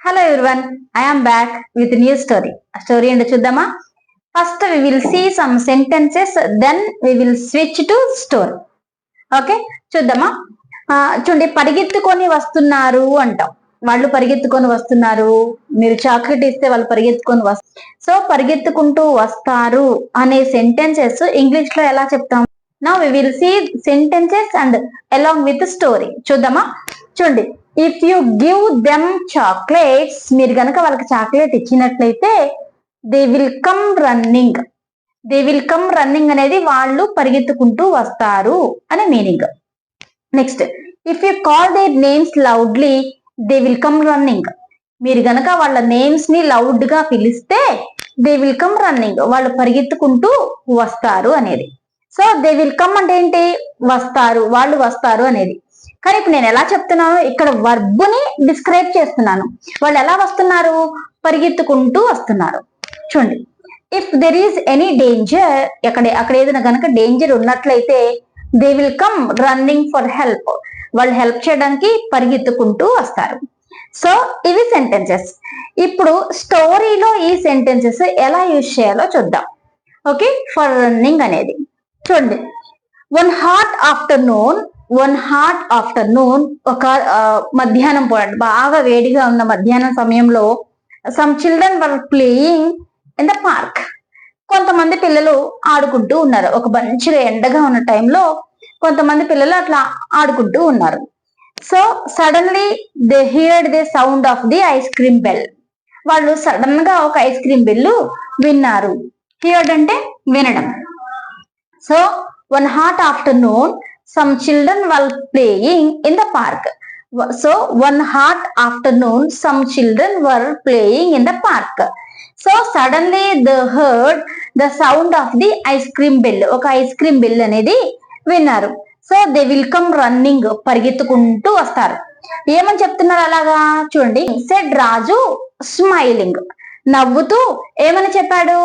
Hello everyone I'm back with new story story ఏంటో చూద్దామా first we will see some sentences then we will switch to story okay చూద్దామా చూడండి పరిగెత్తుకొని వస్తున్నారు అంటాం. వాళ్ళు పరిగెత్తుకొని వస్తున్నారు. మీరు చాక్లెట్ ఇస్తే వాళ్ళు పరిగెత్తుకొని వస్తారు సో పరిగెత్తుకుంటూ వస్తారు అనే సెంటెన్సెస్ ఇంగ్లీష్లో ఎలా చెప్తాం? నా we will see sentences and along with story చూద్దామా? చూడండి. If you give them chocolates మీరు గనక వాళ్ళకి చాక్లెట్ ఇచ్చినట్లయితే they will come running they will come running అనేది వాళ్ళు పరిగెత్తుకుంటూ వస్తారు అనే meaning. Next if you call their names loudly they will come running మీరు గనక వాళ్ళ నేమ్స్ని లౌడ్గా పిలిస్తే దే విల్ కమ్ రన్నింగ్ వాళ్ళు పరిగెత్తుకుంటూ వస్తారు అనేది. సో దే విల్ కమ్ అంటే ఏంటి? వస్తారు. వాళ్ళు వస్తారు అనేది. కానీ ఇప్పుడు నేను ఎలా చెప్తున్నాను ఇక్కడ వర్బుని డిస్క్రైబ్ చేస్తున్నాను. వాళ్ళు ఎలా వస్తున్నారు? పరిగెత్తుకుంటూ వస్తున్నారు. చూడండి. If there is any danger ఎక్కడ అక్కడ ఏదైనా కనుక డేంజర్ ఉన్నట్లయితే they will come running for help వాళ్ళు హెల్ప్ చేయడానికి పరిగెత్తుకుంటూ వస్తారు. సో ఇవి సెంటెన్సెస్ ఇప్పుడు స్టోరీలో ఈ సెంటెన్సెస్ ఎలా యూజ్ చేయాలో చూద్దాం. ఓకే ఫర్ రన్నింగ్ అనేది. చూడండి. One hot afternoon one hot afternoon ఒక మధ్యాహ్నం పూట బాగా వేడిగా ఉన్న మధ్యాహ్నం సమయంలో some children were playing in the park కొంతమంది పిల్లలు ఆడుకుంటూ ఉన్నారు. ఒక మంచిగా ఎండగా ఉన్న టైంలో కొంతమంది పిల్లలు అట్లా ఆడుకుంటూ ఉన్నారు. So suddenly they heard the sound of the ice cream bell వాళ్ళు సడన్గా ఒక ఐస్ క్రీమ్ బెల్ విన్నారు. హియర్డ్ అంటే వినడం. So one hot afternoon some children were playing in the park so one hot afternoon some children were playing in the park so suddenly they heard the sound of the ice cream bell ఒక ice cream bell అనేది విన్నారు. So they will come running పరిగెత్తుకుంటూ వస్తారు. ఏమని చెప్తున్నారు అలాగా? చూడండి. Said Raju smiling నవ్వుతూ ఏమని చెప్పాడు?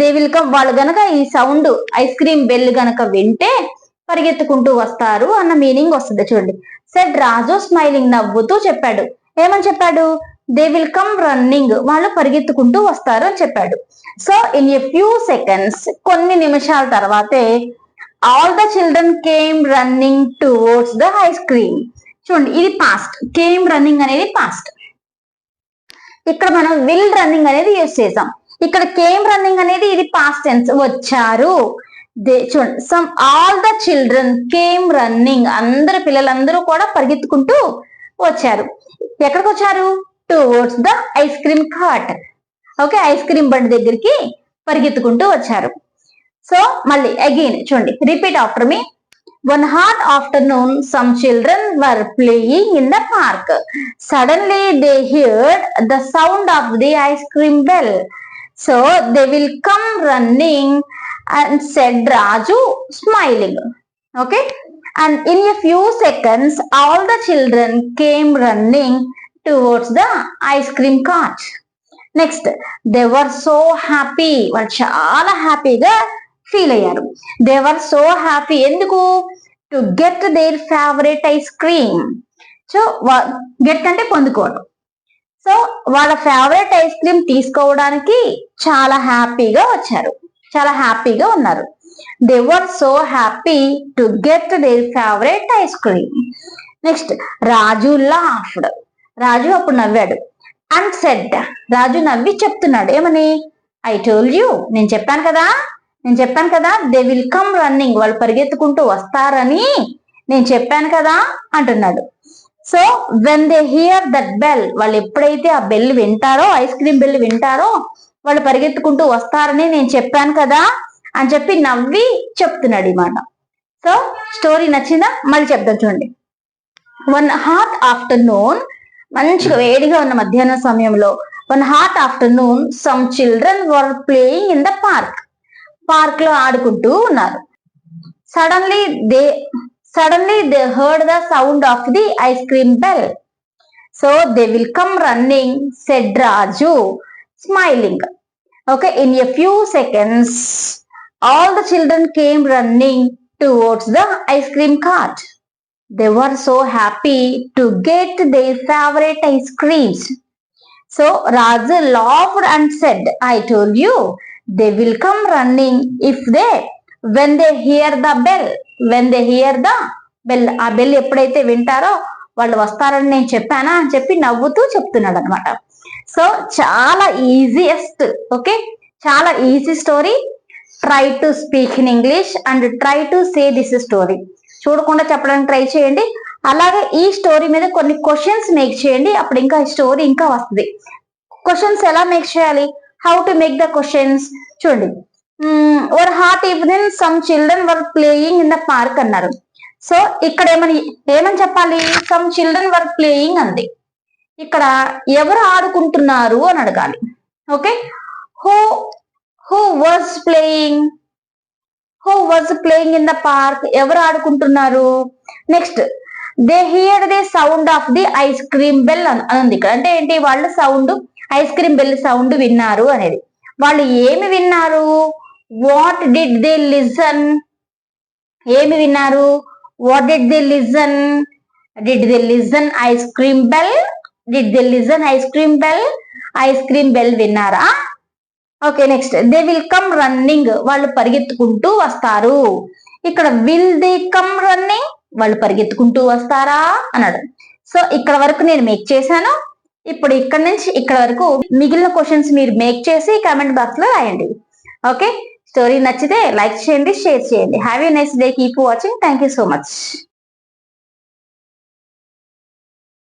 దే విల్ కమ్ వాళ్ళు గనక ఈ సౌండ్ ఐస్ క్రీమ్ బెల్ గనక వింటే పరిగెత్తుకుంటూ వస్తారు అన్న మీనింగ్ వస్తుంది చూడండి. సెడ్ రాజు స్మైలింగ్ నవ్వుతూ చెప్పాడు. ఏమని చెప్పాడు? దే విల్ కమ్ రన్నింగ్ వాళ్ళు పరిగెత్తుకుంటూ వస్తారు అని చెప్పాడు. So in a few seconds కొన్ని నిమిషాల తర్వాతే all the children came running towards the ice cream చూడండి ఇది పాస్ట్ కేమ్ రన్నింగ్ అనేది పాస్ట్ ఇక్కడ మనం విల్ రన్నింగ్ అనేది యూజ్ చేసాం. ఇక్కడ కేమ్ రన్నింగ్ అనేది ఇది పాస్ట్ టెన్స్ వచ్చారు. దే చూడండి some all the children came running అందరు పిల్లలందరూ కూడా పరిగెత్తుకుంటూ వచ్చారు. ఎక్కడికి వచ్చారు? Towards the ice cream cart okay ice cream బండి దగ్గరికి పరిగెత్తుకుంటూ వచ్చారు. సో మళ్ళీ అగైన్ చూడండి repeat after me one hot afternoon some children were playing in the park suddenly they heard the sound of the ice cream bell so they will come running and said Raju smiling okay and in a few seconds all the children came running towards the ice cream catch next they were so happy వాళ్ళు చాలా హ్యాపీగా feel అయ్యారు. They were so happy ఎందుకు? To get their favourite ice cream so get అంటే పొందుకోవడం so వాళ్ళ favourite ice cream తీసుకోవడానికి చాలా హ్యాపీగా వచ్చారు. చాలా హ్యాపీగా ఉన్నారు. They were so happy to get their favourite ice cream next Raju laughed Raju అప్పుడు నవ్వాడు. అండ్ సెడ్ రాజు నవ్వి చెప్తున్నాడు. ఏమని? ఐ టోల్ యూ నేను చెప్పాను కదా నేను చెప్పాను కదా దే విల్ కమ్ రన్నింగ్ వాళ్ళు పరిగెత్తుకుంటూ వస్తారని నేను చెప్పాను కదా అంటున్నాడు. So when they hear that bell వాళ్ళు ఎప్పుడైతే ఆ బెల్ వింటారో ఐస్ క్రీమ్ బెల్ వింటారో వాళ్ళు పరిగెత్తుకుంటూ వస్తారని నేను చెప్పాను కదా అని చెప్పి నవ్వి చెప్తున్నాడు ఈ మాట. సో స్టోరీ నచ్చిందా? మళ్ళీ చెప్దాం చూడండి. వన్ హాట్ ఆఫ్టర్నూన్ మంచిగా వేడిగా ఉన్న మధ్యాహ్నం సమయంలో one hot afternoon some children were playing in the park పార్క్లో ఆడుకుంటూ ఉన్నారు. Suddenly they suddenly they heard the sound of the ice cream bell so they will come running said Raju smiling okay in a few seconds all the children came running towards the ice cream cart They were so happy to get their favorite ice creams. So Raju laughed and said I told you they will come running if they when they hear the bell when they hear the bell ఆ bell ఎప్పుడైతే వింటారో వాళ్ళు వస్తారని నేను చెప్పానా? అని చెప్పి నవ్వుతూ చెప్తున్నాడు అనమాట సో చాలా ఈజియెస్ట్ ఓకే చాలా easy story try to speak in English and try to say this story చూడకుండా చెప్పడానికి ట్రై చేయండి. అలాగే ఈ స్టోరీ మీద కొన్ని క్వశ్చన్స్ మేక్ చేయండి. అప్పుడు ఇంకా స్టోరీ ఇంకా వస్తుంది. క్వశ్చన్స్ ఎలా మేక్ చేయాలి? How to make the questions చూడండి. Were hot evening some children were playing in the park అన్నారు. సో ఇక్కడ ఏమని ఏమని చెప్పాలి? సమ్ చిల్డ్రన్ వర్ ప్లేయింగ్ అంది. ఇక్కడ ఎవరు ఆడుకుంటున్నారు అని అడగాలి. Okay? Who who was playing who was playing in the park ఎవరు ఆడుకుంటున్నారు? Next they hear the sound of the ice cream bell అని ఇక్కడ. అంటే ఏంటి? వాళ్ళు sound ice cream bell sound విన్నారు అనేది. వాళ్ళు ఏమి విన్నారు? వాట్ డిడ్ దే లిజన్ ఏమి విన్నారు? What did they listen did they listen ice cream bell did they listen ice cream bell ice cream bell విన్నారా? Okay next. They will come running వాళ్ళు పరిగెత్తుకుంటూ వస్తారు. ఇక్కడ విల్ దే కమ్ రన్నింగ్ వాళ్ళు పరిగెత్తుకుంటూ వస్తారా? అన్నాడు. సో ఇక్కడ వరకు నేను మేక్ చేశాను. ఇప్పుడు ఇక్కడ నుంచి ఇక్కడ వరకు మిగిలిన క్వశ్చన్స్ మీరు మేక్ చేసి కామెంట్ బాక్స్లో రాయండి. ఓకే? స్టోరీ నచ్చితే లైక్ చేయండి షేర్ చేయండి. Have you nice day keep watching thank you so much